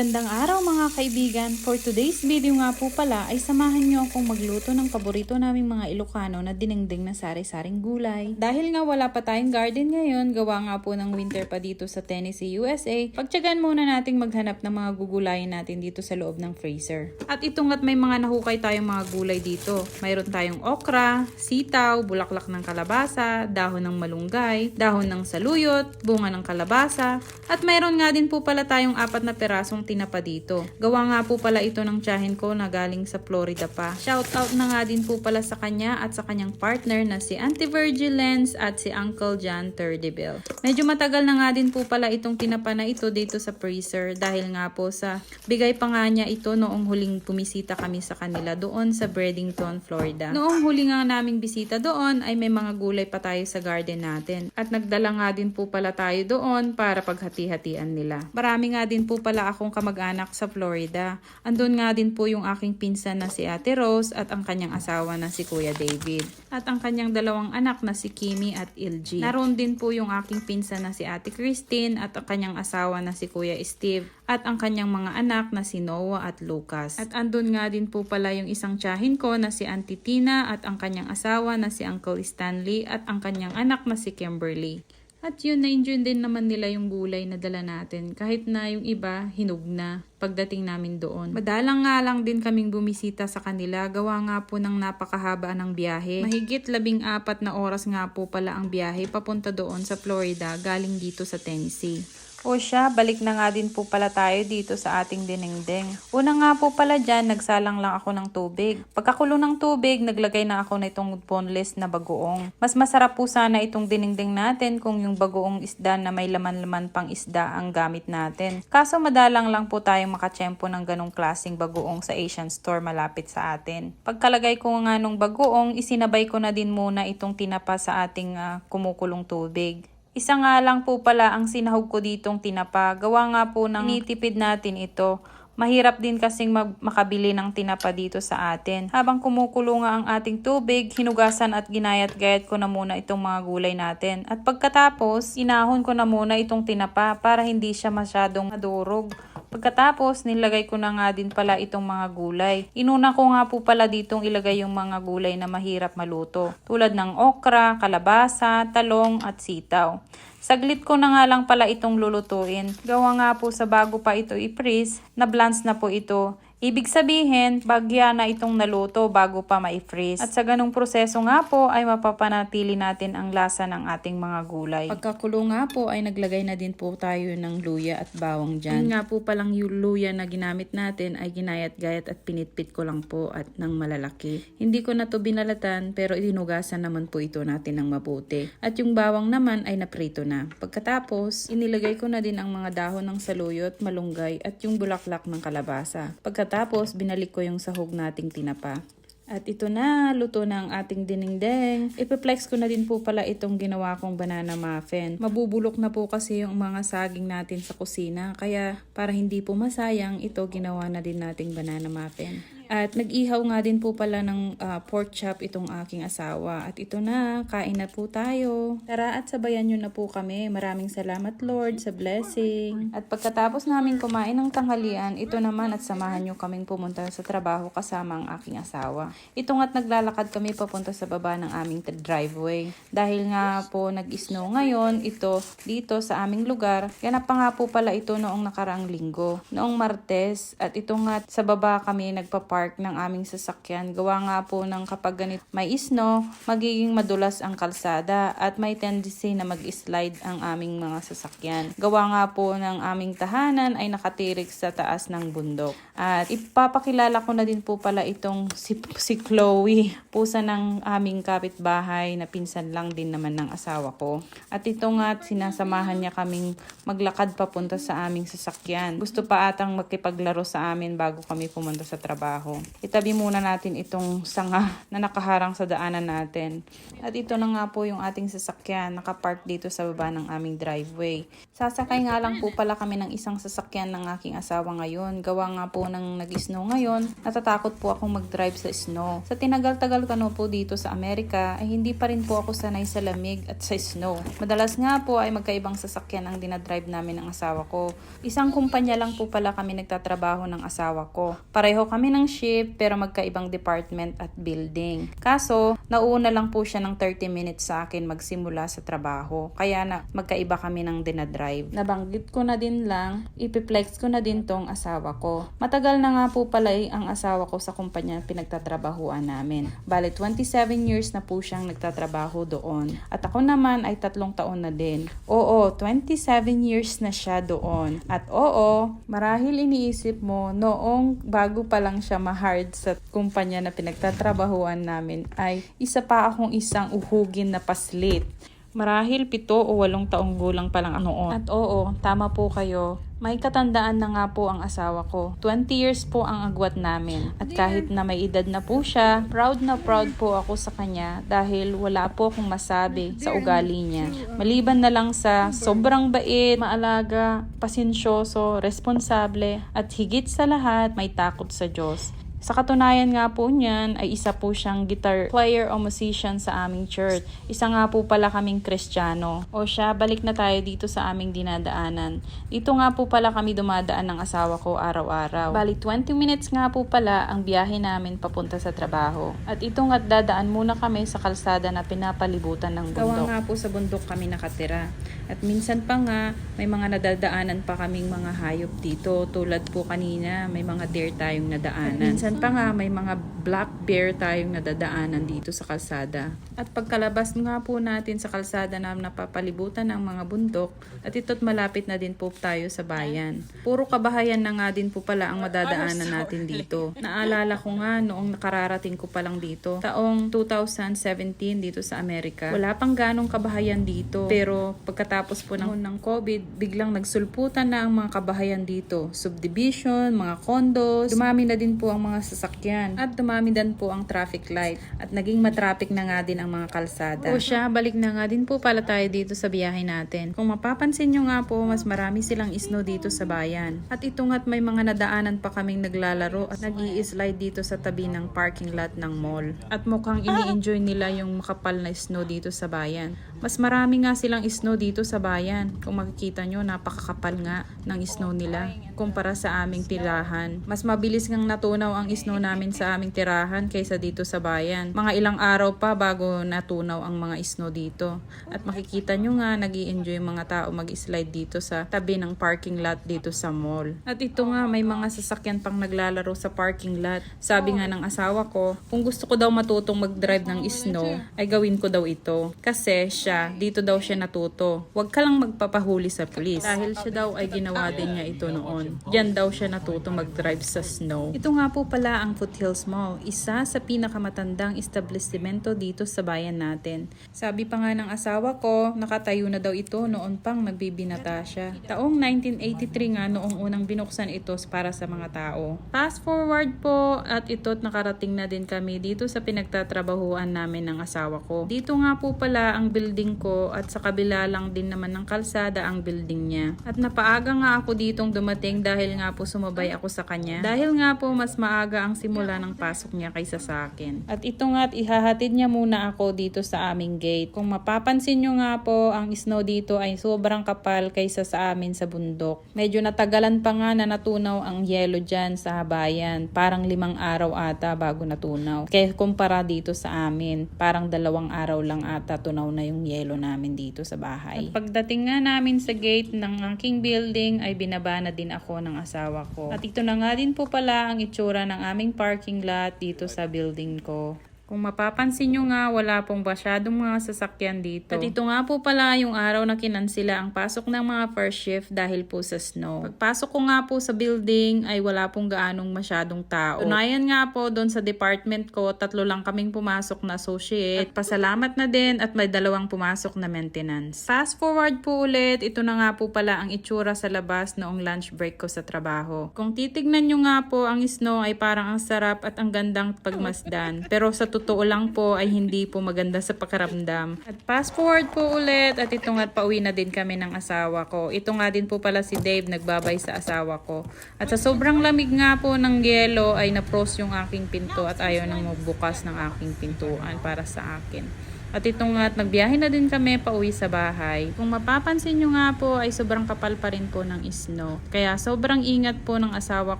Magandang araw mga kaibigan. For today's video nga po pala ay samahan nyo akong magluto ng paborito naming mga Ilocano na dinengdeng na sari-saring gulay. Dahil nga wala pa tayong garden ngayon, gawa nga po ng winter pa dito sa Tennessee, USA, pagtyagan muna nating maghanap ng mga gugulayin natin dito sa loob ng freezer. At itong at may mga nahukay tayong mga gulay dito. Mayroon tayong okra, sitaw, bulaklak ng kalabasa, dahon ng malunggay, dahon ng saluyot, bunga ng kalabasa, at mayroon nga din po pala tayong apat na perasong tinapa dito. Gawa nga po pala ito ng tiyahin ko na galing sa Florida pa. Shout out na nga din po pala sa kanya at sa kanyang partner na si Auntie Virgil Lenz at si Uncle John Turdibel. Medyo matagal na nga din po pala itong tinapa na ito dito sa freezer dahil nga po sa bigay pa nga niya ito noong huling pumisita kami sa kanila doon sa Bradenton, Florida. Noong huli nga naming bisita doon ay may mga gulay pa tayo sa garden natin at nagdala nga din po pala tayo doon para paghati-hatian nila. Marami nga din po pala akong kamag-anak sa Florida. Andun nga din po yung aking pinsan na si Ate Rose at ang kanyang asawa na si Kuya David. At ang kanyang dalawang anak na si Kimi at Ilji. Naroon din po yung aking pinsan na si Ate Christine at ang kanyang asawa na si Kuya Steve at ang kanyang mga anak na si Noah at Lucas. At andun nga din po pala yung isang tiyahin ko na si Auntie Tina at ang kanyang asawa na si Uncle Stanley at ang kanyang anak na si Kimberly. At yun, na-enjoy din naman nila yung gulay na dala natin. Kahit na yung iba, hinug na pagdating namin doon. Madalang nga lang din kaming bumisita sa kanila. Gawa nga po ng napakahaba ng biyahe. Mahigit labing apat na oras nga po pala ang biyahe papunta doon sa Florida galing dito sa Tennessee. O siya, balik na nga din po pala tayo dito sa ating dinengdeng. Una nga po pala dyan, nagsalang lang ako ng tubig. Pagkakulo ng tubig, naglagay na ako na itong boneless na bagoong. Mas masarap po sana itong dinengdeng natin kung yung bagoong isda na may laman-laman pang isda ang gamit natin. Kaso madalang lang po tayong makachempo ng ganong klaseng bagoong sa Asian store malapit sa atin. Pagkalagay ko nga nung bagoong, isinabay ko na din muna itong tinapa sa ating ah, kumukulong tubig. Isa nga lang po pala ang sinahog ko ditong tinapa. Gawa nga po ng nitipid natin ito. Mahirap din kasing mag- makabili ng tinapa dito sa atin. Habang kumukulo nga ang ating tubig, hinugasan at ginayat-gayat ko na muna itong mga gulay natin. At pagkatapos, inahon ko na muna itong tinapa para hindi siya masyadong madurog. Pagkatapos, nilagay ko na nga din pala itong mga gulay. Inuna ko nga po pala ditong ilagay yung mga gulay na mahirap maluto. Tulad ng okra, kalabasa, talong at sitaw. Saglit ko na nga lang pala itong lulutuin. Gawa nga po sa bago pa ito i-freeze, na blance na po ito. Ibig sabihin, bagya na itong naluto bago pa ma-freeze. At sa ganong proseso nga po ay mapapanatili natin ang lasa ng ating mga gulay. Pagkakulo nga po ay naglagay na din po tayo ng luya at bawang dyan. Yun nga po palang yung luya na ginamit natin ay ginayat-gayat at pinitpit ko lang po at ng malalaki. Hindi ko na to binalatan pero inugasan naman po ito natin ng mabuti. At yung bawang naman ay naprito na. Pagkatapos, inilagay ko na din ang mga dahon ng saluyot, malunggay at yung bulaklak ng kalabasa. Pagkatapos, binalik ko yung sahog nating tinapa. At ito na, luto na ang ating dinengdeng. Ipiplex ko na din po pala itong ginawa kong banana muffin. Mabubulok na po kasi yung mga saging natin sa kusina. Kaya para hindi po masayang, ito ginawa na din nating banana muffin. At nag-ihaw nga din po pala ng ah, pork chop itong aking asawa. At ito na, kain na po tayo. Tara at sabayan nyo na po kami. Maraming salamat Lord sa blessing. At pagkatapos namin kumain ng tanghalian, ito naman at samahan nyo kaming pumunta sa trabaho kasama ang aking asawa. Ito nga't naglalakad kami papunta sa baba ng aming driveway. Dahil nga po nag-snow ngayon, ito dito sa aming lugar. Ganap pa nga po pala ito noong nakaraang linggo. Noong Martes, at ito nga sa baba kami nagpa-park ng aming sasakyan. Gawa nga po ng kapag ganit may snow, magiging madulas ang kalsada at may tendency na mag-slide ang aming mga sasakyan. Gawa nga po ng aming tahanan ay nakatirik sa taas ng bundok. At ipapakilala ko na din po pala itong si, si Chloe, pusa ng aming kapitbahay na pinsan lang din naman ng asawa ko. At ito nga sinasamahan niya kaming maglakad papunta sa aming sasakyan. Gusto pa atang magkipaglaro sa amin bago kami pumunta sa trabaho. Trabaho. Itabi muna natin itong sanga na nakaharang sa daanan natin. At ito na nga po yung ating sasakyan, nakapark dito sa baba ng aming driveway. Sasakay nga lang po pala kami ng isang sasakyan ng aking asawa ngayon. Gawa nga po ng nag-snow ngayon, natatakot po akong mag-drive sa snow. Sa tinagal-tagal ko no po dito sa Amerika, ay hindi pa rin po ako sanay sa lamig at sa snow. Madalas nga po ay magkaibang sasakyan ang dinadrive namin ng asawa ko. Isang kumpanya lang po pala kami nagtatrabaho ng asawa ko. Pareho kami ng ship pero magkaibang department at building. Kaso, nauuna lang po siya ng 30 minutes sa akin magsimula sa trabaho. Kaya na magkaiba kami ng dinadrive. Nabanggit ko na din lang, ipiplex ko na din tong asawa ko. Matagal na nga po pala eh, ang asawa ko sa kumpanya pinagtatrabahuan namin. Bale, 27 years na po siyang nagtatrabaho doon. At ako naman ay tatlong taon na din. Oo, 27 years na siya doon. At oo, marahil iniisip mo, noong bago pa lang siya ma-hard sa kumpanya na pinagtatrabahuan namin, ay isa pa akong isang uhugin na paslit. Marahil pito o walong taong gulang pa lang noon. At oo, tama po kayo. May katandaan na nga po ang asawa ko. 20 years po ang agwat namin. At kahit na may edad na po siya, proud na proud po ako sa kanya dahil wala po akong masabi sa ugali niya. Maliban na lang sa sobrang bait, maalaga, pasensyoso, responsable, at higit sa lahat, may takot sa Diyos. Sa katunayan nga po niyan ay isa po siyang guitar player o musician sa aming church. Isa nga po pala kaming kristyano. O siya, balik na tayo dito sa aming dinadaanan. Dito nga po pala kami dumadaan ng asawa ko araw-araw. Bali 20 minutes nga po pala ang biyahe namin papunta sa trabaho. At ito nga't dadaan muna kami sa kalsada na pinapalibutan ng bundok. Gawa nga po sa bundok kami nakatira. At minsan pa nga, may mga nadadaanan pa kaming mga hayop dito. Tulad po kanina, may mga deer tayong nadaanan. At minsan pa nga, may mga black bear tayong nadadaanan dito sa kalsada. At pagkalabas nga po natin sa kalsada na napapalibutan ng mga bundok, at ito't malapit na din po tayo sa bayan. Puro kabahayan na nga din po pala ang madadaanan natin dito. Naalala ko nga noong nakararating ko pa lang dito, taong 2017 dito sa Amerika. Wala pang ganong kabahayan dito. Pero pagkatapos po ng, ng COVID, biglang nagsulputan na ang mga kabahayan dito. Subdivision, mga condos, dumami na din po ang mga sasakyan. At dumami din po ang traffic light. At naging matraffic na nga din ang mga kalsada. O siya, balik na nga din po pala tayo dito sa biyahe natin. Kung mapapansin nyo nga po, mas marami silang snow dito sa bayan. At ito nga't may mga nadaanan pa kaming naglalaro at nag slide dito sa tabi ng parking lot ng mall. At mukhang ini-enjoy nila yung makapal na snow dito sa bayan. Mas marami nga silang snow dito sa bayan. Kung makikita nyo, napakakapal nga ng snow nila kumpara sa aming tirahan. Mas mabilis ngang natunaw ang snow namin sa aming tirahan kaysa dito sa bayan. Mga ilang araw pa bago natunaw ang mga snow dito. At makikita nyo nga, nag enjoy mga tao mag-slide dito sa tabi ng parking lot dito sa mall. At ito nga, may mga sasakyan pang naglalaro sa parking lot. Sabi nga ng asawa ko, kung gusto ko daw matutong mag-drive ng snow, ay gawin ko daw ito. Kasi siya, dito daw siya natuto. Huwag ka lang magpapahuli sa pulis. Dahil siya daw ay ginawa din niya ito noon. Diyan daw siya natuto mag-drive sa snow. Ito nga po pala ang Foothills Mall, isa sa pinakamatandang establishmento dito sa bayan natin. Sabi pa nga ng asawa ko, nakatayo na daw ito noon pang nagbibinata siya. Taong 1983 nga noong unang binuksan ito para sa mga tao. Fast forward po at ito't nakarating na din kami dito sa pinagtatrabahuan namin ng asawa ko. Dito nga po pala ang building ko at sa kabila lang din naman ng kalsada ang building niya. At napaaga nga ako ditong dumating dahil nga po sumabay ako sa kanya. Dahil nga po mas maaga ang simula ng pasok niya kaysa sa akin. At ito nga't ihahatid niya muna ako dito sa aming gate. Kung mapapansin nyo nga po, ang snow dito ay sobrang kapal kaysa sa amin sa bundok. Medyo natagalan pa nga na natunaw ang yelo dyan sa habayan. Parang limang araw ata bago natunaw. Kaya kumpara dito sa amin, parang dalawang araw lang ata tunaw na yung yelo namin dito sa bahay. At pagdating nga namin sa gate ng aking building ay binaba na din ako ng asawa ko. At ito na nga din po pala ang itsura ng aming parking lot dito sa building ko. Kung mapapansin nyo nga, wala pong masyadong mga sasakyan dito. At ito nga po pala yung araw na kinansila ang pasok ng mga first shift dahil po sa snow. Pagpasok ko nga po sa building ay wala pong gaanong masyadong tao. Tunayan nga po doon sa department ko, tatlo lang kaming pumasok na associate. At pasalamat na din at may dalawang pumasok na maintenance. Fast forward po ulit, ito na nga po pala ang itsura sa labas noong lunch break ko sa trabaho. Kung titignan nyo nga po, ang snow ay parang ang sarap at ang gandang pagmasdan. Pero sa totoo lang po ay hindi po maganda sa pakaramdam. At fast forward po ulit at ito nga pauwi na din kami ng asawa ko. Ito nga din po pala si Dave nagbabay sa asawa ko. At sa sobrang lamig nga po ng yelo ay na-frost yung aking pinto at ayaw nang magbukas ng aking pintuan para sa akin. At ito nga, at nagbiyahe na din kami pauwi sa bahay. Kung mapapansin nyo nga po, ay sobrang kapal pa rin po ng snow. Kaya sobrang ingat po ng asawa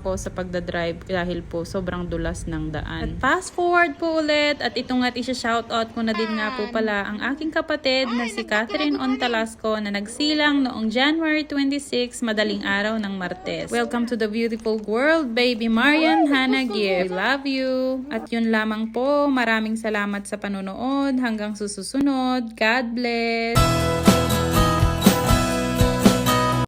ko sa pagdadrive dahil po sobrang dulas ng daan. At fast forward po ulit, at ito nga, isa-shoutout ko na din nga po pala ang aking kapatid na si Catherine Ontalasco na nagsilang noong January 26, madaling araw ng Martes. Welcome to the beautiful world, baby Marian Hannah Gibb. We love you. At yun lamang po, maraming salamat sa panonood. Hanggang susunod. God bless.